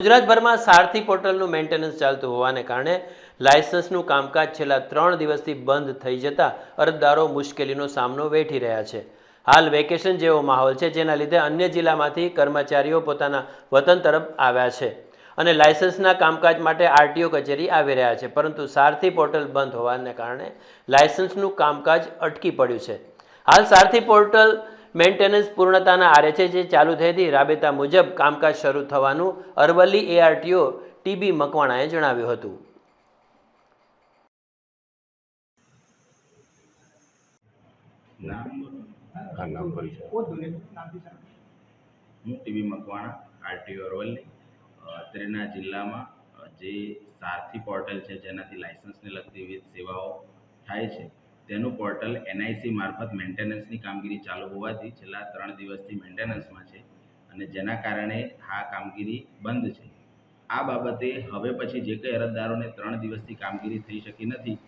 ગુજરાતભરમાં સારથી પોર્ટલનું મેન્ટેનન્સ ચાલતું હોવાને કારણે લાયસન્સનું કામકાજ છેલ્લા ત્રણ દિવસથી બંધ થઈ જતા અરજદારો મુશ્કેલીનો સામનો વેઠી રહ્યા છે. હાલ વેકેશન જેવો માહોલ છે, જેના લીધે અન્ય જિલ્લામાંથી કર્મચારીઓ પોતાના વતન તરફ આવ્યા છે અને લાયસન્સના કામકાજ માટે આરટીઓ કચેરી આવી રહ્યા છે. પરંતુ સારથી પોર્ટલ બંધ હોવાને કારણે લાયસન્સનું કામકાજ અટકી પડ્યું છે. હાલ સારથી પોર્ટલ મેન્ટેનન્સ પૂર્ણતાના આરે છે જે ચાલુ થયેથી રાબેતા મુજબ કામકાજ શરૂ થવાનું અરવલ્લી એઆરટીઓ ટીબી મકવાણાએ જણાવ્યું હતું. નામ હા ટીવી મકવાણા આરટીઓ અરવલ્લી. અત્રેના જિલ્લામાં જે સારથી પોર્ટલ છે જેનાથી લાયસન્સને લગતી વિવિધ સેવાઓ થાય છે તેનું પોર્ટલ એનઆઈસી મારફત મેન્ટેનન્સની કામગીરી ચાલુ હોવાથી છેલ્લા ત્રણ દિવસથી મેન્ટેનન્સમાં છે અને જેના કારણે આ કામગીરી બંધ છે. આ બાબતે હવે પછી જે કંઈ અરજદારોને ત્રણ દિવસથી કામગીરી થઈ શકી નથી